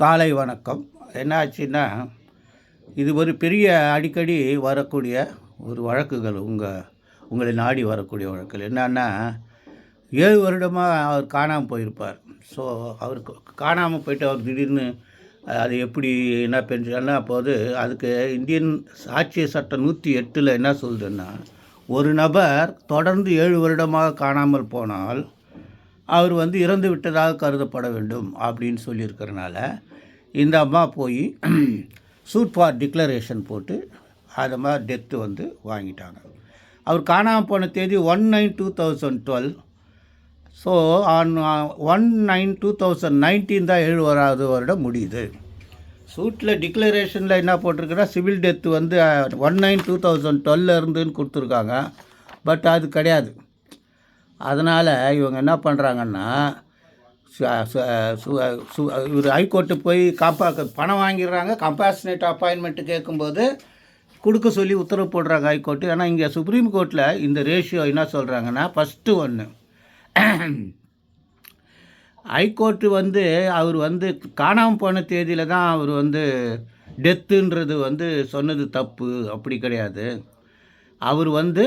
காலை வணக்கம். என்னாச்சுன்னா இது ஒரு பெரிய அடிக்கடி வரக்கூடிய ஒரு வழக்குகள் உங்கள் உங்களை நாடி வரக்கூடிய வழக்குகள். என்னன்னா ஏழு வருடமாக அவர் காணாமல் போயிருப்பார். ஸோ அவர் காணாமல் போயிட்டு அவர் திடீர்னு அது எப்படி என்ன பென்ஷன்னா போது அதுக்கு இந்தியன் சாட்சிய சட்டம் நூற்றி எட்டில் என்ன சொல்லுதுன்னா ஒரு நபர் தொடர்ந்து ஏழு வருடமாக காணாமல் போனால் அவர் வந்து இறந்து விட்டதாக கருதப்பட வேண்டும் அப்படின்னு சொல்லியிருக்கிறனால இந்த அம்மா போய் சூட் ஃபார் டிக்ளரேஷன் போட்டு அது மாதிரி டெத்து வந்து வாங்கிட்டாங்க. அவர் காணாமல் போன தேதி one nine two thousand twelve so on one nine two thousand nineteen தான் ஏழு வருடம் முடியுது. சூட்டில் டிக்ளரேஷனில் என்ன போட்டிருக்குன்னா சிவில் டெத்து வந்து ஒன் நைன் டூ தௌசண்ட் டுவெல்ல இருந்துன்னு கொடுத்துருக்காங்க. பட் அது கிடையாது. அதனால் இவங்க என்ன பண்ணுறாங்கன்னா இவர் ஹைகோர்ட்டு போய் காப்பா பணம் வாங்கிடுறாங்க. கம்பேஷனேட் அப்பாயின்மெண்ட்டு கேட்கும்போது கொடுக்க சொல்லி உத்தரவு போடுறாங்க ஹைகோர்ட்டு ஆனால் இங்கே சுப்ரீம் கோர்ட்டில் இந்த ரேஷியோ என்ன சொல்கிறாங்கன்னா ஃபஸ்ட்டு ஒன்று ஹைகோர்ட்டு வந்து அவர் வந்து காணாமல் போன தேதியில் தான் அவர் வந்து டெத்துன்றது வந்து சொன்னது தப்பு. அப்படி கிடையாது. அவர் வந்து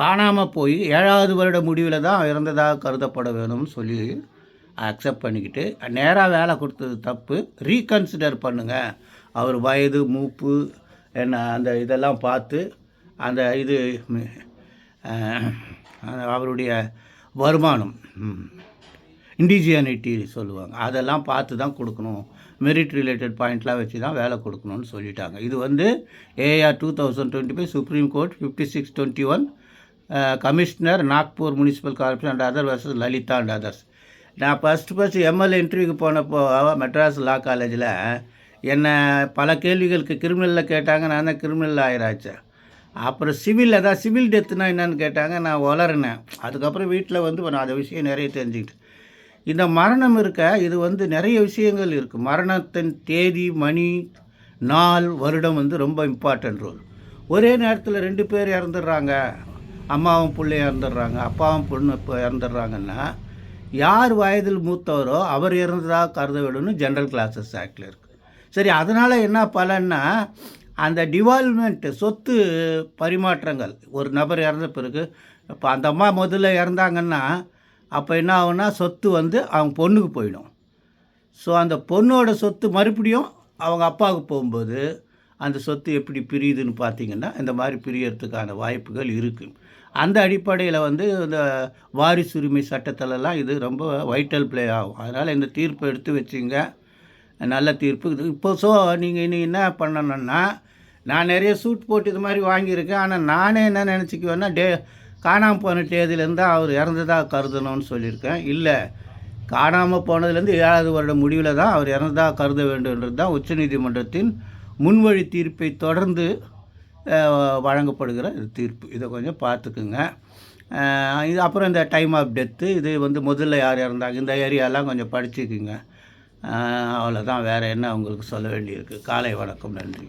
காணாமல் போய் ஏழாவது வருட முடிவில் தான் இறந்ததாக கருதப்பட வேணும்னு சொல்லி அக்செப்ட் பண்ணிக்கிட்டு நேராக வேலை கொடுத்தது தப்பு ரீகன்சிடர் பண்ணுங்கள் அவர் வயது மூப்பு என்ன அந்த இதெல்லாம் பார்த்து அந்த இது அவருடைய வருமானம் இண்டிஜியானிட்டி சொல்லுவாங்க. அதெல்லாம் பார்த்து தான் கொடுக்கணும். மெரிட் ரிலேட்டட் பாயிண்ட்லாம் வச்சு தான் வேலை கொடுக்கணும்னு சொல்லிட்டாங்க. இது வந்து AR two thousand twenty five supreme court fifty six twenty one commissioner Nagpur municipal corporation and other versus Lalitha and others நான் ஃபஸ்ட்டு ஃபஸ்ட்டு எம்எல்ஏ இன்டர்வியூக்கு போனப்போ மெட்ராஸ் லா காலேஜில் என்னை பல கேள்விகளுக்கு கிரிமினலில் கேட்டாங்க நான் தான் கிரிமினல் ஆயிராச்சேன் அப்புறம் சிவில் அதான் சிவில் டெத்துனா என்னன்னு கேட்டாங்க நான் வளர்னேன் அதுக்கப்புறம் வீட்டில் வந்து நான் அந்த விஷயம் நிறைய தெரிஞ்சுக்கிட்டேன். இந்த மரணம் இருக்க இது வந்து நிறைய விஷயங்கள் இருக்குது மரணத்தின் தேதி மணி நாள் வருடம் வந்து ரொம்ப இம்பார்ட்டன்ட் ரோல் ஒரே நேரத்தில் ரெண்டு பேர் இறந்துடுறாங்க. அம்மாவும் பிள்ளைய இறந்துடுறாங்க அப்பாவும் பொண்ணு இப்போ இறந்துடுறாங்கன்னா யார் வயதில் மூத்தவரோ அவர் இறந்ததாக கருத வேணும்னு ஜென்ரல் கிளாஸஸ் ஆக்டில் இருக்குது சரி அதனால் என்ன பலன்னா அந்த டிவால்மெண்ட்டு சொத்து பரிமாற்றங்கள் ஒரு நபர் இறந்த பிறகு இப்போ அந்த அம்மா முதல்ல இறந்தாங்கன்னா அப்போ என்ன ஆகும்னா சொத்து வந்து அவங்க பொண்ணுக்கு போயிடும். ஸோ அந்த பொண்ணோட சொத்து மறுபடியும் அவங்க அப்பாவுக்கு போகும்போது அந்த சொத்து எப்படி பிரியுதுன்னு பார்த்தீங்கன்னா இந்த மாதிரி பிரியறதுக்கான வாய்ப்புகள் இருக்குது அந்த அடிப்படையில் வந்து இந்த வாரிசுரிமை சட்டத்திலலாம் இது ரொம்ப வைட்டல் ப்ளே ஆகும். அதனால் இந்த தீர்ப்பை எடுத்து வச்சுங்க. நல்ல தீர்ப்பு. இப்போ ஸோ நீங்கள் இனி என்ன பண்ணணும்னா நான் நிறைய சூட் போட்டு இது மாதிரி வாங்கியிருக்கேன். ஆனால் நானே என்ன நினச்சிக்குவேன்னா டே காணாமல் போன தேதியிலேருந்து அவர் இறந்ததாக கருதணும்னு சொல்லியிருக்கேன். இல்லை காணாமல் போனதுலேருந்து ஏழாவது வருட முடிவில் தான் அவர் இறந்ததாக கருத வேண்டும்ன்றது தான் உச்சநீதிமன்றத்தின் முன்வழி தீர்ப்பை தொடர்ந்து வழங்கப்படுகிற தீர்ப்பு. இதை கொஞ்சம் பார்த்துக்குங்க. இது அப்புறம் இந்த டைம் ஆஃப் டெத்து இது வந்து முதல்ல யார் இறந்தாங்க? இந்த ஏரியாலாம் கொஞ்சம் படிச்சுக்குங்க. அவ்வளோதான் வேறு என்ன உங்களுக்கு சொல்ல வேண்டியிருக்கு? காலை வணக்கம். நன்றி.